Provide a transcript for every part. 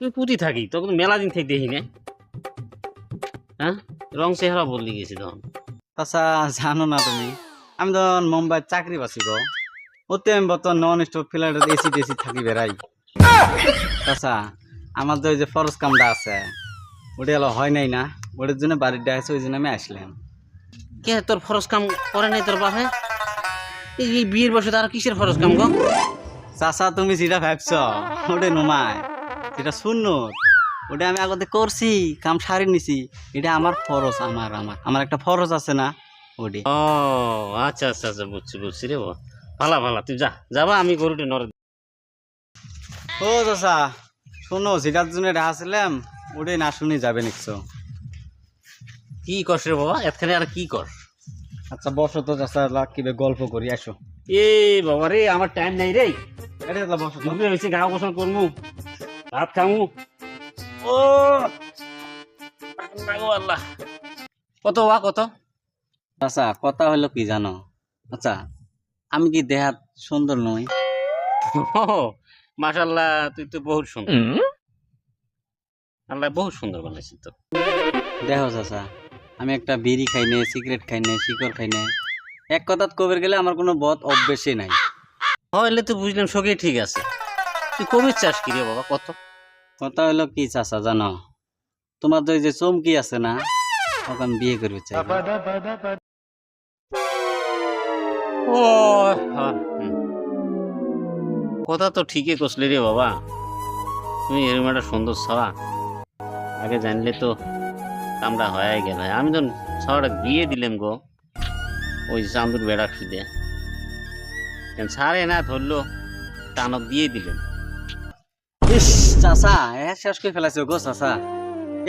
তুই পুঁতি থাকি তখন মেলা দিন থেকে দেখি না হ্যাঁ? রং চেহারা বদলে গেছি তখন। তাছা জানো না তুমি আমি তো মুম্বাই চাকরি পাচ্ছি গো। ওতে আমি বর্তমান নন স্টপ ফ্ল্যাটত এসি টেসি থাকি বেড়াই। তাছা আমার তো ওই যে ফরজ কামটা আছে ওটা হলো হয় নাই না ওটার জন্য বাড়ির ডাইছে ওই জন্য আমি আসলাম। কে তোর ফরজ কাম করে নাই তোর বাপে? এই বিয়ের বসে তার কিসের ফরজ কাম গো? চাচা তুমি যেটা ভাবছ ওটা নমায়। যেটা শূন্য ওটা আমি আগতে করছি কাম সারি নিছি। এটা আমার ফরজ আমার আমার আমার একটা ফরজ আছে না ওটি। ও আচ্ছা আচ্ছা আচ্ছা বুঝছি বুঝছি রে বাবা ভালা ভালা তুই যা যাবা আমি গরুটি নর ও চাচা শোনো যেটার জন্য এটা আসলাম ওটাই না শুনি যাবে নিচ্ছ কি করছ রে বাবা? এতখানে আর কি কর? আচ্ছা বসো তো চাচা কিবে গল্প করি আসো। এ বাবা রে আমার টাইম নাই রে। এটা বসো। তো। মুখে হয়েছে গা গোসল করমু। ভাত খামু? ও আল্লাহ। কত বা কত? আচ্ছা কথা হলো কি জানো? আচ্ছা আমি কি দেহাত সুন্দর নই? মাশাল্লাহ তুই তো বহুত সুন্দর। আল্লাহ বহুত সুন্দর বানাইছি তো। দেহ চাচা আমি একটা বিড়ি খাই নাই সিগারেট খাই নাই শিকড় খাই নাই। এক কথাত কবের গেলে আমার কোনো বদ অভ্যেসই নাই। হইলে তো বুঝলাম সবই ঠিক আছে। তুই কবির চাষ কি রে বাবা কত? কথা হলো কি, চাচা, জানো? তোমার তো যে চমকি আছে না আমি বিয়ে করবে চাই। ও কথা তো ঠিকই কষলি রে বাবা। তুমি এরকম একটা সুন্দর ছাড়া আগে জানলে তো কামটা হয়ে গেল। আমি তো ছাড়া বিয়ে দিলাম গো, ওই চান্দুর বেড়া খুঁজে ছাড়ে না ধরলো, টানক দিয়ে দিলেন। চাচা, এ শেষ করে ফেলাইছো গো চাচা।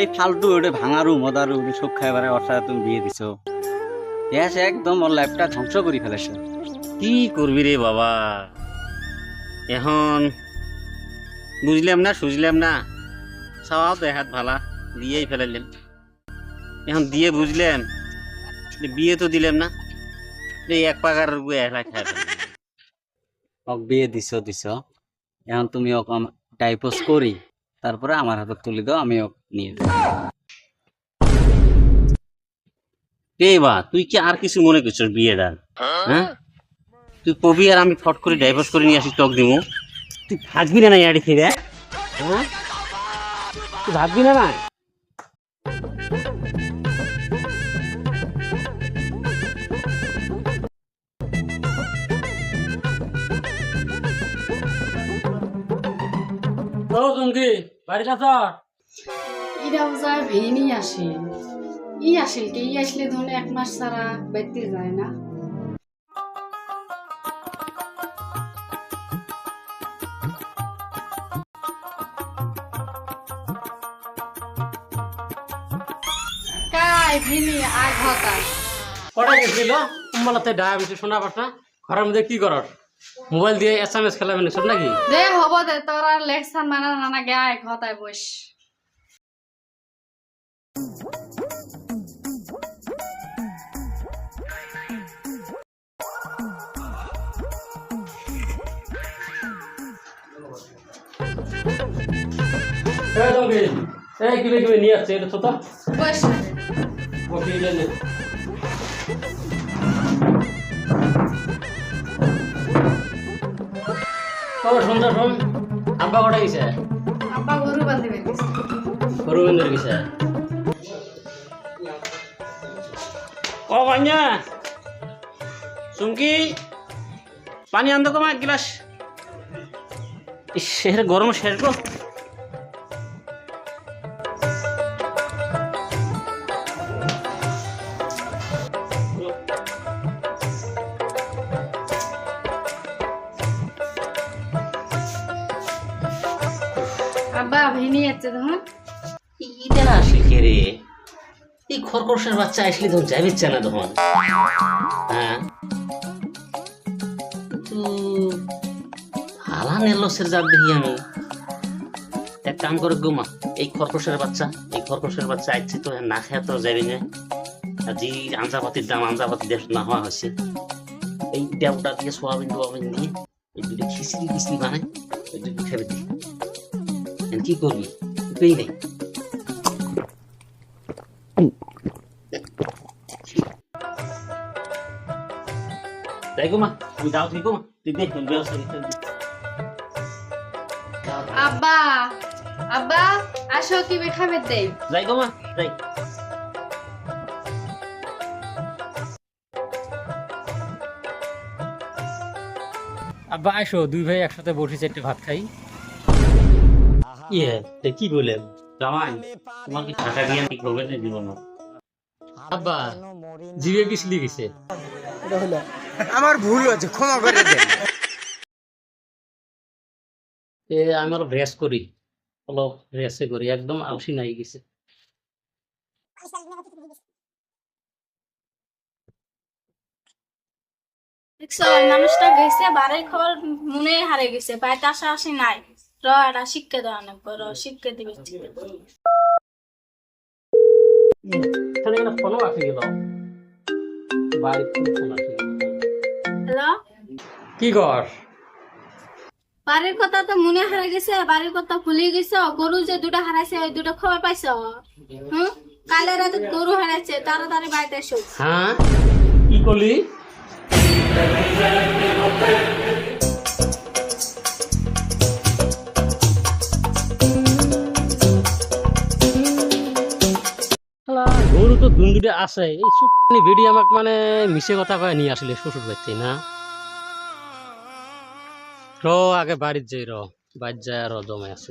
এই ফালতু ওটা ভাঙারু মদারু সুখ খাইবারে অর্থাৎ তুমি বিয়ে দিছো। এস একদম ওর লাইফটা ধ্বংস করে ফেলেছো কি করবি রে বাবা? এখন বুঝলাম না সুঝলাম না? সবাও তো হাত ভালা দিয়েই ফেলাইলেন। এখন দিয়ে বুঝলাম যে বিয়ে তো দিলাম না। এই এক পাকার খাই ফেললাম। বিয়ে দিছ দিছ। এখন তুমি ওক ডাইপোজ করি, তারপরে আমার হাতে তুলে দাও আমি নিয়ে যাই। তুই কি আর কিছু মনে করছিস বিয়েটা হ্যাঁ? তুই কবি আর আমি ফট করে ডাইভার্স করে নিয়ে আসি, টক দিমু। তুই ভাববি না না ইয়াড়ি ফিরে হ্যাঁ? তুই ভাববি না না ও জঙ্গি বাড়িতে আছ ইরাও যায় ভেনি আসে ই আসিল কে? ই আসলে ধরুন এক মাস ছাড়া বাইতে যায় না। কটা গেছিল? ডায়াবেটিস শোনা পাস না। ঘরের মধ্যে কি করস মোবাইল দিয়ে এস এম এস খেলাবেন সব নাকি? দে হব দে তোর আর লেকচার মানা নানা গে আগ হতায় বস এই জঙ্গি, এই কিবে কিবে নিয়ে আসছে এটা বস ওকে নে। তবে শুন। আব্বা কটা গেছে? আব্বা গরু বাঁধে বেরিয়েছে রবীন্দ্র গেছে ও বাঞ্জা চুমকি পানি আনতো কমা এক গ্লাস। শের গরম শেষ গো। হ্যাঁ? আমি। এক কাম এই বাচ্চা এই বাচ্চা তো না খেয়ে তো যাবি না। আর যে আঞ্জাপাতির দাম আঞ্জাপাতি দেশ না হওয়া হয়েছে। এই ডেউটা দিয়ে সোয়াবিন টোয়াবিন দিয়ে খিচড়ি খিচড়ি খেয়ে দিই কি করবি উপায় নেই তাই গো মা তুমি যাও ঠিক মা তুই দেখ তোর ব্যবস্থা করতে হবে। আব্বা আব্বা আসো কি খাবে দেই? যাই গো মা যাই। আব্বা আসো দুই ভাই একসাথে বসে চারটে ভাত খাই। ইয়ে কি বলেন? জামাই তোমার কি টাকা দিয়ে হবে না। জীবন আব্বা জিভে পিছলি গেছে আমার ভুল হয়েছে ক্ষমা করে দেন। এ আমি অলপ করি। অলপ করি একদম আলসি নাই গেছে। মানুষটা গেছে খবর মনে হারে গেছে বাড়িতে আসা আসি নাই। লাগবে র শিক্ষা দিবে ফোনও আসে গেল বাড়িতে ফোন আসে হ্যালো কি কর বাড়ির কথা তো মনে হারে গেছে বাড়ির কথা ভুলে গেছো গরু যে দুটা হারাইছে ওই দুটো খবর পাইছো হুম কালে রাতে গরু হারাইছে তাড়াতাড়ি বাড়িতে এসো হ্যাঁ কি করলি তো আছে, এই সুখানি বেডি আমাক মানে মিছে কথা কয়ে নিয়ে আসলে শ্বশুর বাড়িতে না? র আগে বাড়ির যাই র বাড়ির যায় আর জমে আছে।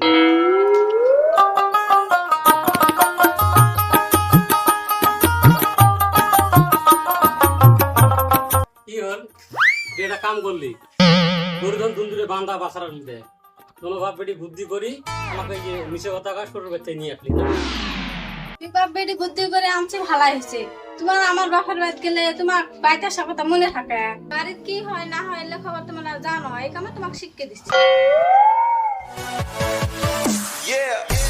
একটা কাম করলি গরুধন দুন্দুরে বান্ধা বাসার মধ্যে কোনো ভাব বুদ্ধি করি আমাকে মিশে কথা কাজ বাড়িতে নিয়ে আসলি বাপ বেটি বুদ্ধি করে আনছি, ভালাই হয়েছে। তোমার গেলে তোমার বাড়িতে আসা কথা মনে থাকে। বাড়ির কি হয়, না হয়, এলে খবর তোমরা জানো। এই কামে তোমাকে দিচ্ছি। Yeah.